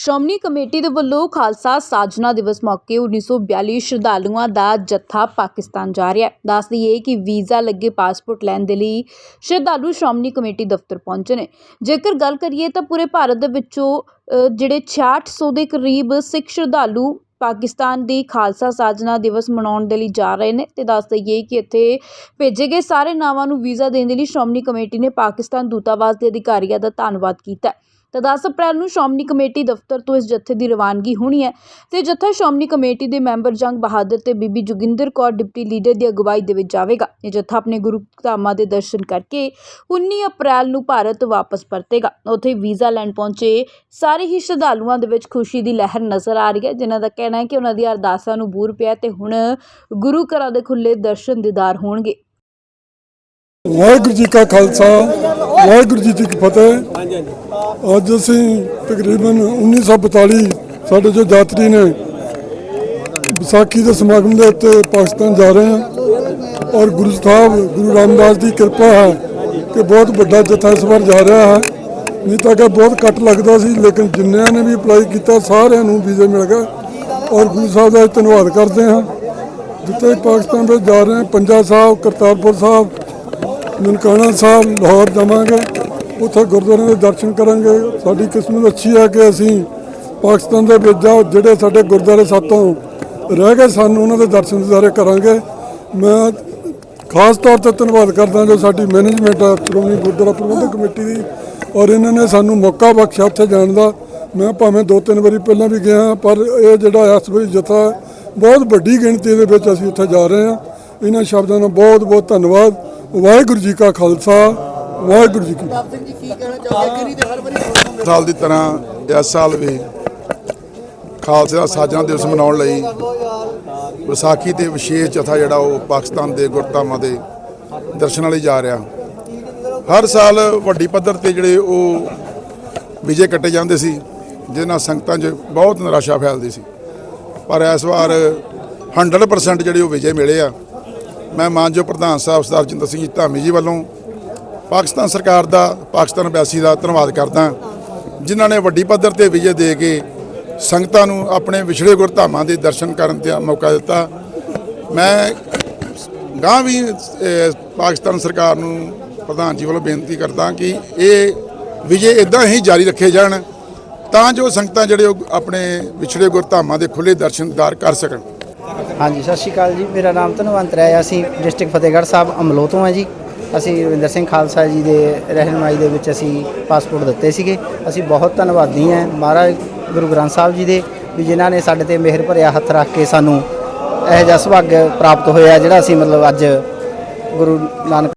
Shiromani committee ਦੇ ਵੱਲੋਂ ਖਾਲਸਾ ਸਾਜਨਾ ਦਿਵਸ ਮੌਕੇ 1942 ਸ਼ਰਧਾਲੂਆਂ ਦਾ ਜੱਥਾ ਪਾਕਿਸਤਾਨ ਜਾ ਰਿਹਾ ਹੈ। ਦੱਸ ਦਈਏ ਕਿ ਵੀਜ਼ਾ ਲੱਗੇ ਪਾਸਪੋਰਟ ਲੈਣ ਦੇ ਲਈ ਸ਼ਰਧਾਲੂ ਸ਼੍ਰੋਮਣੀ ਕਮੇਟੀ ਦਫ਼ਤਰ ਪਹੁੰਚੇ ਨੇ। ਜੇਕਰ ਗੱਲ ਕਰੀਏ ਤਾਂ ਪੂਰੇ ਭਾਰਤ ਦੇ ਵਿੱਚੋਂ ਅ, ਜਿਹੜੇ 6600 ਦੇ ਕਰੀਬ ਸਿੱਖ ਸ਼ਰਧਾਲੂ ਪਾਕਿਸਤਾਨ ਦੀ ਖਾਲਸਾ ਸਾਜਨਾ ਦਿਵਸ ਮਨਾਉਣ ਦੇ ਲਈ ਜਾ ਰਹੇ ਨੇ ਤੇ ਦੱਸ ਦਈਏ ਕਿ ਇੱਥੇ ਭੇਜੇ ਗਏ ਸਾਰੇ ਨਾਵਾਂ ਨੂੰ ਵੀਜ਼ਾ ਦੇਣ ਦੇ ਲਈ ਸ਼੍ਰੋਮਣੀ ਕਮੇਟੀ ਨੇ ਪਾਕਿਸਤਾਨ ਦੂਤਾਵਾਸ ਦੇ ਅਧਿਕਾਰੀਆਂ ਦਾ ਧੰਨਵਾਦ ਕੀਤਾ ਤਾਂ 10 ਅਪ੍ਰੈਲ ਨੂੰ ਸ਼੍ਰੋਮਣੀ ਕਮੇਟੀ ਦਫ਼ਤਰ ਤੋਂ ਇਸ ਜਥੇ ਦੀ ਰਵਾਨਗੀ ਹੋਣੀ ਹੈ ਤੇ ਜੱਥਾ ਸ਼੍ਰੋਮਣੀ ਕਮੇਟੀ ਦੇ ਮੈਂਬਰ ਜੰਗ ਬਹਾਦਰ ਤੇ ਬੀਬੀ ਜੋਗਿੰਦਰ ਕੌਰ, ਡਿਪਟੀ ਲੀਡਰ ਦੀ ਅਗਵਾਈ ਦੇ ਵਿੱਚ ਜਾਵੇਗਾ। ਇਹ ਜੱਥਾ ਆਪਣੇ ਗੁਰੂ ਧਾਮਾਂ ਦੇ ਦਰਸ਼ਨ ਕਰਕੇ 19 ਅਪ੍ਰੈਲ ਨੂੰ ਭਾਰਤ ਵਾਪਸ ਪਰਤੇਗਾ। ਉੱਥੇ ਵੀਜ਼ਾ ਲੈਣ ਪਹੁੰਚੇ ਸਾਰੇ ਹੀ ਸ਼ਰਧਾਲੂਆਂ ਦੇ ਵਿੱਚ ਖੁਸ਼ੀ ਦੀ ਲਹਿਰ ਨਜ਼ਰ ਆ ਰਹੀ ਹੈ, ਜਿਨ੍ਹਾਂ ਦਾ ਕਹਿਣਾ ਹੈ ਕਿ ਉਹਨਾਂ ਦੀਆਂ ਅਰਦਾਸਾਂ ਨੂੰ ਬੂਰ ਪਿਆ ਤੇ ਹੁਣ ਗੁਰੂ ਘਰਾਂ ਦੇ ਖੁੱਲੇ ਦਰਸ਼ਨ ਦੀਦਾਰ ਹੋਣਗੇ। ਵਾਹਿਗੁਰੂ ਜੀ ਕਾ ਖਾਲਸਾ ਵਾਹਿਗੁਰੂ ਜੀ ਕੀ ਫਤਿਹ। ਅੱਜ ਅਸੀਂ ਤਕਰੀਬਨ 1942 ਸਾਡੇ ਜੋ ਯਾਤਰੀ ਨੇ ਵਿਸਾਖੀ ਦੇ ਸਮਾਗਮ ਦੇ ਉੱਤੇ ਪਾਕਿਸਤਾਨ ਜਾ ਰਹੇ ਹਾਂ। ਔਰ ਗੁਰੂ ਸਾਹਿਬ ਗੁਰੂ ਰਾਮਦਾਸ ਦੀ ਕਿਰਪਾ ਹੈ ਕਿ ਬਹੁਤ ਵੱਡਾ ਜਥਾ ਇਸ ਵਾਰ ਜਾ ਰਿਹਾ ਹੈ। ਨਹੀਂ ਤਾਂ ਕਿ ਬਹੁਤ ਘੱਟ ਲੱਗਦਾ ਸੀ ਲੇਕਿਨ ਜਿੰਨਿਆਂ ਨੇ ਵੀ ਅਪਲਾਈ ਕੀਤਾ ਸਾਰਿਆਂ ਨੂੰ ਵੀਜ਼ੇ ਮਿਲ ਗਏ ਔਰ ਗੁਰੂ ਸਾਹਿਬ ਦਾ ਧੰਨਵਾਦ ਕਰਦੇ ਹਾਂ। ਜਿੱਥੇ ਪਾਕਿਸਤਾਨ ਵਿੱਚ ਜਾ ਰਹੇ ਹਾਂ ਪੰਜਾ ਸਾਹਿਬ ਕਰਤਾਰਪੁਰ ਸਾਹਿਬ ਨਨਕਾਣਾ ਸਾਹਿਬ, ਲਾਹੌਰ ਜਾਵਾਂਗੇ, ਉੱਥੇ ਗੁਰਦੁਆਰਿਆਂ ਦੇ ਦਰਸ਼ਨ ਕਰਾਂਗੇ। ਸਾਡੀ ਕਿਸਮਤ ਅੱਛੀ ਹੈ ਕਿ ਅਸੀਂ ਪਾਕਿਸਤਾਨ ਦੇ ਵਿੱਚ ਜਾ ਜਿਹੜੇ ਸਾਡੇ ਗੁਰਦੁਆਰੇ ਸਾਤੋਂ ਰਹਿ ਗਏ ਸਾਨੂੰ, ਉਹਨਾਂ ਦੇ ਦਰਸ਼ਨ ਦਿਦਾਰੇ ਕਰਾਂਗੇ। ਮੈਂ ਖਾਸ ਤੌਰ ਤੇ ਧੰਨਵਾਦ ਕਰਦਾ ਜੋ ਸਾਡੀ ਮੈਨੇਜਮੈਂਟ ਹੈ ਸ਼੍ਰੋਮਣੀ ਗੁਰਦੁਆਰਾ ਪ੍ਰਬੰਧਕ ਕਮੇਟੀ ਦੀ, ਔਰ ਇਹਨਾਂ ਨੇ ਸਾਨੂੰ ਮੌਕਾ ਬਖਸ਼ਿਆ ਉੱਥੇ ਜਾਣ ਦਾ। ਮੈਂ ਭਾਵੇਂ ਦੋ ਤਿੰਨ ਵਾਰੀ ਪਹਿਲਾਂ ਵੀ ਗਿਆ, ਪਰ ਇਹ ਜਿਹੜਾ ਇਸ ਵਾਰੀ ਜਥਾ ਬਹੁਤ ਵੱਡੀ ਗਿਣਤੀ ਦੇ ਵਿੱਚ ਅਸੀਂ ਉੱਥੇ ਜਾ ਰਹੇ ਹਾਂ। ਇਹਨਾਂ ਸ਼ਬਦਾਂ ਦਾ ਬਹੁਤ ਬਹੁਤ ਧੰਨਵਾਦ। ਵਾਹਿਗੁਰੂ ਜੀ ਕਾ ਖਾਲਸਾ ਵਾਹਿਗੁਰੂ ਜੀ ਕੀ ਫਤਿਹ। ਸਾਲ ਦੀ ਤਰ੍ਹਾਂ ਇਸ ਸਾਲ ਵੀ ਖਾਲਸੇ ਦਾ ਸਾਜਣਾ ਦਿਵਸ ਮਨਾਉਣ ਲਈ ਵਿਸਾਖੀ ਤੇ ਵਿਸ਼ੇਸ਼ ਜਥਾ ਜਿਹੜਾ ਉਹ ਪਾਕਿਸਤਾਨ ਦੇ ਗੁਰਧਾਮਾਂ ਦੇ ਦਰਸ਼ਨਾਂ ਲਈ ਜਾ ਰਿਹਾ। ਹਰ ਸਾਲ ਵੱਡੀ ਪੱਧਰ ਤੇ ਜਿਹੜੇ ਉਹ ਵਿਜੇ ਕੱਟੇ ਜਾਂਦੇ ਸੀ ਜਿਹਦੇ ਨਾਲ ਸੰਗਤਾਂ 'ਚ ਬਹੁਤ ਨਿਰਾਸ਼ਾ ਫੈਲਦੀ ਸੀ। ਪਰ ਇਸ ਵਾਰ 100% ਜਿਹੜੇ ਉਹ ਵਿਜੇ ਮਿਲੇ ਆ। ਮੈਂ ਮਾਨਯੋਗ ਪ੍ਰਧਾਨ ਸਾਹਿਬ ਸਰਦਾਰ ਜਿੰਦਰ ਸਿੰਘ ਜੀ ਧਾਮੀ ਜੀ ਵੱਲੋਂ ਪਾਕਿਸਤਾਨ ਸਰਕਾਰ ਦਾ, ਪਾਕਿਸਤਾਨ ਅੰਬੈਸੀ ਦਾ ਧੰਨਵਾਦ ਕਰਦਾ ਜਿਨ੍ਹਾਂ ਨੇ ਵੱਡੀ ਪੱਧਰ ਤੇ ਵਿਜੇ ਦੇ ਕੇ ਸੰਗਤਾਂ ਨੂੰ ਆਪਣੇ ਵਿਛੜੇ ਗੁਰਧਾਮਾਂ ਦੇ ਦਰਸ਼ਨ ਕਰਨ ਦਾ ਮੌਕਾ ਦਿੱਤਾ। ਮੈਂ ਗਾਂ ਵੀ ਪਾਕਿਸਤਾਨ ਸਰਕਾਰ ਨੂੰ ਪ੍ਰਧਾਨ ਜੀ ਵੱਲੋਂ ਬੇਨਤੀ ਕਰਦਾ ਕਿ ਇਹ ਵਿਜੇ ਇਦਾਂ ਹੀ ਜਾਰੀ ਰੱਖੇ ਜਾਣ, ਤਾਂ ਜੋ ਸੰਗਤਾਂ ਜਿਹੜੇ ਉਹ ਆਪਣੇ ਵਿਛੜੇ ਗੁਰਧਾਮਾਂ ਦੇ ਖੁੱਲੇ ਦਰਸ਼ਨਦਾਰ ਕਰ ਸਕਣ। ਹਾਂਜੀ, ਸਤਿ ਸ਼੍ਰੀ ਅਕਾਲ ਜੀ। ਮੇਰਾ ਨਾਮ ਧਨਵੰਤ ਰਾਏ ਹੈ ਅਸੀਂ ਡਿਸਟ੍ਰਿਕਟ ਫਤਿਹਗੜ੍ਹ ਸਾਹਿਬ ਅਮਲੋ ਤੋਂ ਹੈ ਜੀ। ਅਸੀਂ ਰਵਿੰਦਰ ਸਿੰਘ ਖਾਲਸਾ ਜੀ ਦੇ ਰਹਿਨਮਾਈ ਦੇ ਵਿੱਚ ਅਸੀਂ ਪਾਸਪੋਰਟ ਦਿੱਤੇ ਸੀਗੇ। ਅਸੀਂ ਬਹੁਤ ਧੰਨਵਾਦੀ ਹਾਂ ਮਹਾਰਾਜ ਗੁਰੂ ਗ੍ਰੰਥ ਸਾਹਿਬ ਜੀ ਦੇ ਵੀ ਜਿਨ੍ਹਾਂ ਨੇ ਸਾਡੇ ਤੇ ਮਿਹਰ ਭਰਿਆ ਹੱਥ ਰੱਖ ਕੇ ਸਾਨੂੰ ਇਹੋ ਜਿਹਾ ਸੁਭਾਗ ਪ੍ਰਾਪਤ ਹੋਇਆ ਜਿਹੜਾ ਅਸੀਂ ਮਤਲਬ ਅੱਜ ਗੁਰੂ ਨਾਨਕ